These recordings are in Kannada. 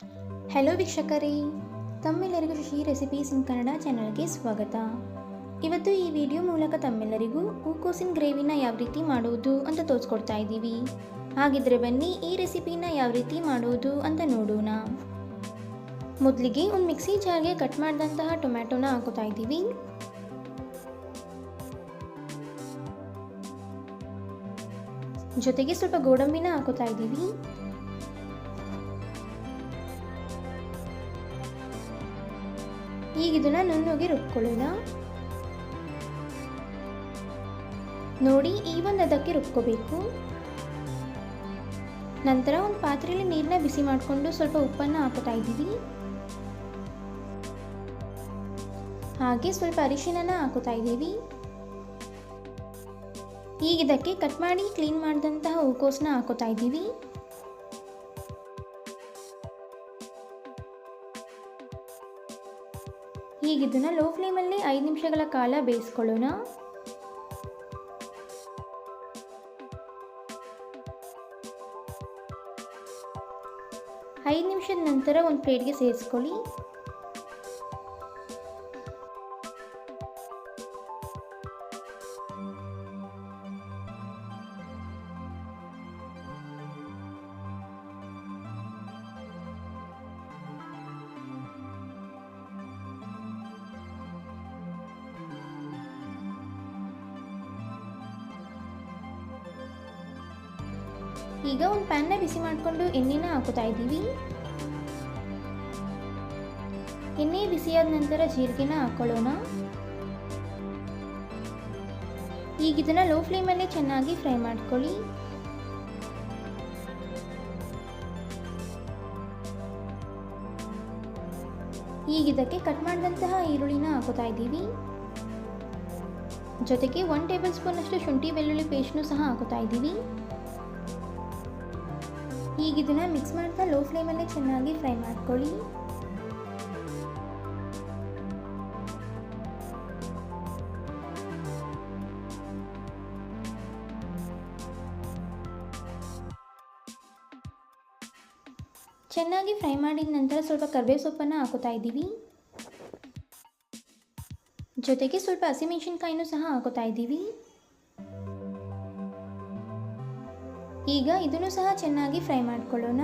ಹಲೋ ವೀಕ್ಷಕರೇ, ತಮ್ಮೆಲ್ಲರಿಗೂ ಶಶಿ ರೆಸಿಪೀಸ್ ಇನ್ ಕನ್ನಡ ಚಾನಲ್ಗೆ ಸ್ವಾಗತ. ಇವತ್ತು ಈ ವಿಡಿಯೋ ಮೂಲಕ ತಮ್ಮೆಲ್ಲರಿಗೂ ಹೂಕೋಸಿನ ಗ್ರೇವಿನ ಯಾವ ರೀತಿ ಮಾಡುವುದು ಅಂತ ತೋರಿಸ್ಕೊಡ್ತಾ ಇದ್ದೀವಿ. ಹಾಗಿದ್ರೆ ಬನ್ನಿ ಈ ರೆಸಿಪಿನ ಯಾವ ರೀತಿ ಮಾಡುವುದು ಅಂತ ನೋಡೋಣ. ಮೊದಲಿಗೆ ಒಂದು ಮಿಕ್ಸಿ ಜಾರ್ಗೆ ಕಟ್ ಮಾಡಿದಂತಹ ಟೊಮ್ಯಾಟೊನ ಹಾಕೋತಾ ಇದ್ದೀವಿ. ಜೊತೆಗೆ ಸ್ವಲ್ಪ ಗೋಡಂಬಿನ ಹಾಕೋತಾ ಇದ್ದೀವಿ. ಈಗ ಇದನ್ನ ನುಣ್ಣಗೆ ರುಬ್ಕೊಳ್ಳೋಣ. ನೋಡಿ, ಈ ಒಂದು ಅದಕ್ಕೆ ರುಬ್ಕೋಬೇಕು. ನಂತರ ಒಂದು ಪಾತ್ರೆಯಲ್ಲಿ ನೀರನ್ನ ಬಿಸಿ ಮಾಡಿಕೊಂಡು ಸ್ವಲ್ಪ ಉಪ್ಪನ್ನು ಹಾಕೋತಾ ಇದ್ದೀವಿ. ಹಾಗೆ ಸ್ವಲ್ಪ ಅರಿಶಿನನ ಹಾಕೋತಾ ಇದ್ದೀವಿ. ಈಗ ಇದಕ್ಕೆ ಕಟ್ ಮಾಡಿ, ಕ್ಲೀನ್ ಮಾಡಿದಂತಹ ಹೂಕೋಸನ್ನ ಹಾಕೋತಾ ಇದ್ದೀವಿ. ಈಗ ಇದನ್ನು ಲೋ ಫ್ಲೇಮಲ್ಲಿ ಐದು ನಿಮಿಷಗಳ ಕಾಲ ಬೇಯಿಸ್ಕೊಳ್ಳೋಣ. ಐದು ನಿಮಿಷದ ನಂತರ ಒಂದು ಪ್ಲೇಟ್ಗೆ ಸೇರಿಸ್ಕೊಳ್ಳಿ. ಈಗ ಒಂದು ಪ್ಯಾನ್ನ ಬಿಸಿ ಮಾಡಿಕೊಂಡು ಎಣ್ಣೆನ ಹಾಕೋತಾ ಇದ್ದೀವಿ. ಎಣ್ಣೆ ಬಿಸಿಯಾದ ನಂತರ ಜೀರಿಗೆನ ಹಾಕೊಳ್ಳೋಣ. ಈಗ ಇದನ್ನು ಲೋ ಫ್ಲೇಮಲ್ಲಿ ಚೆನ್ನಾಗಿ ಫ್ರೈ ಮಾಡ್ಕೊಳ್ಳಿ. ಈಗ ಇದಕ್ಕೆ ಕಟ್ ಮಾಡಿದಂತಹ ಈರುಳ್ಳಿನ ಹಾಕೋತಾ ಇದ್ದೀವಿ. ಜೊತೆಗೆ ಒನ್ ಟೇಬಲ್ ಸ್ಪೂನ್ ಅಷ್ಟು ಶುಂಠಿ ಬೆಳ್ಳುಳ್ಳಿ ಪೇಸ್ಟ್ನು ಸಹ ಹಾಕೋತಾ ಇದ್ದೀವಿ. ಈಗ ಇದನ್ನು ಮಿಕ್ಸ್ ಮಾಡ್ತಾ ಲೋ ಫ್ಲೇಮಲ್ಲೇ ಚೆನ್ನಾಗಿ ಫ್ರೈ ಮಾಡ್ಕೊಳ್ಳಿ. ಚೆನ್ನಾಗಿ ಫ್ರೈ ಮಾಡಿದ ನಂತರ ಸ್ವಲ್ಪ ಕರಿಬೇವು ಸೊಪ್ಪನ್ನು ಹಾಕೋತಾ ಇದ್ದೀವಿ. ಜೊತೆಗೆ ಸ್ವಲ್ಪ ಹಸಿಮೆಣಸಿನ್ಕಾಯಿನೂ ಸಹ ಹಾಕೋತಾ ಇದ್ದೀವಿ. ಈಗ ಇದನ್ನು ಸಹ ಚೆನ್ನಾಗಿ ಫ್ರೈ ಮಾಡ್ಕೊಳ್ಳೋಣ.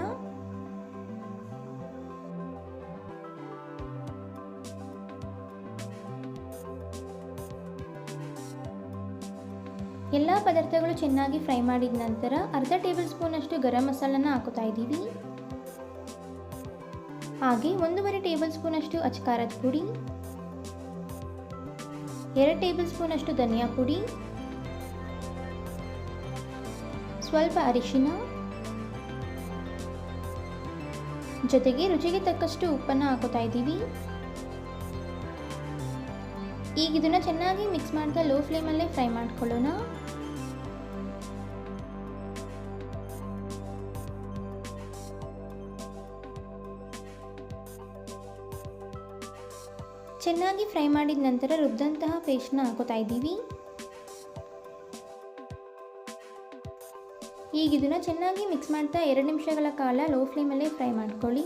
ಎಲ್ಲ ಪದಾರ್ಥಗಳು ಚೆನ್ನಾಗಿ ಫ್ರೈ ಮಾಡಿದ ನಂತರ ಅರ್ಧ ಟೇಬಲ್ ಸ್ಪೂನ್ ಅಷ್ಟು ಗರಂ ಮಸಾಲನ ಹಾಕೋತಾ ಇದ್ದೀವಿ. ಹಾಗೆ ಒಂದೂವರೆ ಟೇಬಲ್ ಸ್ಪೂನ್ ಅಷ್ಟು ಅಚ್ಕಾರದ ಪುಡಿ. ಎರಡು ಟೇಬಲ್ ಸ್ಪೂನ್ ಅಷ್ಟು ಧನಿಯಾ ಪುಡಿ. ಸ್ವಲ್ಪ ಅರಿಶಿನ. ಜೊತೆಗೆ ರುಚಿಗೆ ತಕ್ಕಷ್ಟು ಉಪ್ಪನ್ನು ಹಾಕೋತಾ ಇದ್ದೀವಿ. ಈಗ ಇದನ್ನು ಚೆನ್ನಾಗಿ ಮಿಕ್ಸ್ ಮಾಡ್ತಾ ಲೋ ಫ್ಲೇಮಲ್ಲೇ ಫ್ರೈ ಮಾಡ್ಕೊಳ್ಳೋಣ. ಚೆನ್ನಾಗಿ ಫ್ರೈ ಮಾಡಿದ ನಂತರ ರುಬ್ಬಿದಂತಹ ಪೇಸ್ಟ್ನ ಹಾಕೋತಾ ಇದ್ದೀವಿ. ಈಗ ಇದನ್ನು ಚೆನ್ನಾಗಿ ಮಿಕ್ಸ್ ಮಾಡ್ತಾ ಎರಡು ನಿಮಿಷಗಳ ಕಾಲ ಲೋ ಫ್ಲೇಮಲ್ಲೇ ಫ್ರೈ ಮಾಡ್ಕೊಳ್ಳಿ.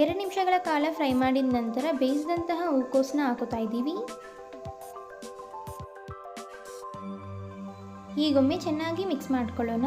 ಎರಡು ನಿಮಿಷಗಳ ಕಾಲ ಫ್ರೈ ಮಾಡಿದ ನಂತರ ಬೇಯಿಸಿದಂತಹ ಹೂಕೋಸನ್ನ ಹಾಕೋತಾ ಇದ್ದೀವಿ. ಈಗೊಮ್ಮೆ ಚೆನ್ನಾಗಿ ಮಿಕ್ಸ್ ಮಾಡ್ಕೊಳ್ಳೋಣ.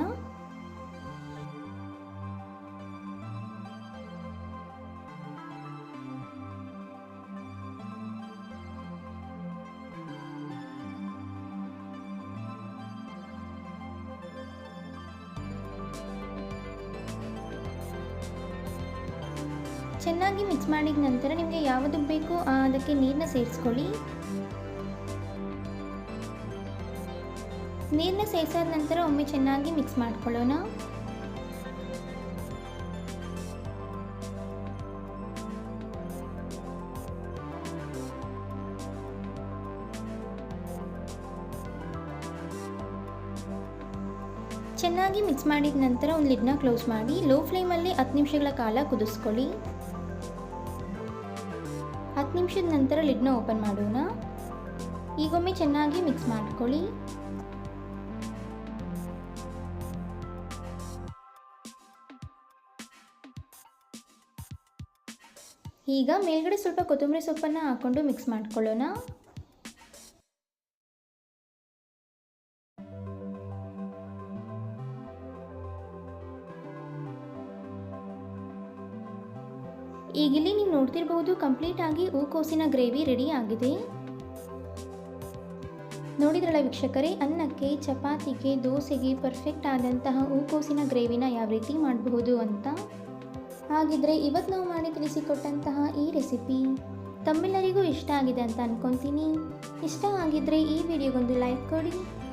ಚೆನ್ನಾಗಿ ಮಿಕ್ಸ್ ಮಾಡಿದ ನಂತರ ನಿಮಗೆ ಯಾವುದು ಬೇಕೋ ಅದಕ್ಕೆ ನೀರನ್ನ ಸೇರಿಸ್ಕೊಳ್ಳಿ. ನೀರನ್ನ ಸೇರಿಸಾದ ನಂತರ ಒಮ್ಮೆ ಚೆನ್ನಾಗಿ ಮಿಕ್ಸ್ ಮಾಡ್ಕೊಳ್ಳೋಣ. ಚೆನ್ನಾಗಿ ಮಿಕ್ಸ್ ಮಾಡಿದ ನಂತರ ಒಂದು ಲಿಡ್ನ ಕ್ಲೋಸ್ ಮಾಡಿ ಲೋ ಫ್ಲೇಮಲ್ಲಿ ಹತ್ತು ನಿಮಿಷಗಳ ಕಾಲ ಕುದಿಸ್ಕೊಳ್ಳಿ. ಹತ್ತು ನಿಮಿಷದ ನಂತರ ಲಿಡ್ನ ಓಪನ್ ಮಾಡೋಣ. ಈಗೊಮ್ಮೆ ಚೆನ್ನಾಗಿ ಮಿಕ್ಸ್ ಮಾಡ್ಕೊಳ್ಳಿ. ಈಗ ಮೇಲ್ಗಡೆ ಸ್ವಲ್ಪ ಕೊತ್ತಂಬರಿ ಸೊಪ್ಪನ್ನು ಹಾಕ್ಕೊಂಡು ಮಿಕ್ಸ್ ಮಾಡ್ಕೊಳ್ಳೋಣ. ಈಗಿಲ್ಲಿ ನೀವು ನೋಡ್ತಿರ್ಬೋದು ಕಂಪ್ಲೀಟ್ ಆಗಿ ಹೂಕೋಸಿನ ಗ್ರೇವಿ ರೆಡಿ ಆಗಿದೆ. ನೋಡಿದ್ರಲ್ಲ ವೀಕ್ಷಕರೇ, ಅನ್ನಕ್ಕೆ, ಚಪಾತಿಗೆ, ದೋಸೆಗೆ ಪರ್ಫೆಕ್ಟ್ ಆದಂತಹ ಹೂಕೋಸಿನ ಗ್ರೇವಿನ ಯಾವ ರೀತಿ ಮಾಡಬಹುದು ಅಂತ? ಹಾಗಿದ್ರೆ ಇವತ್ತು ನಾವು ಮಾಡಿ ತಿಳಿಸಿಕೊಟ್ಟಂತಹ ಈ ರೆಸಿಪಿ ತಮ್ಮೆಲ್ಲರಿಗೂ ಇಷ್ಟ ಆಗಿದೆ ಅಂತ ಅನ್ಕೊತೀನಿ. ಇಷ್ಟ ಆಗಿದ್ರೆ ಈ ವಿಡಿಯೋಗೊಂದು ಲೈಕ್ ಕೊಡಿ.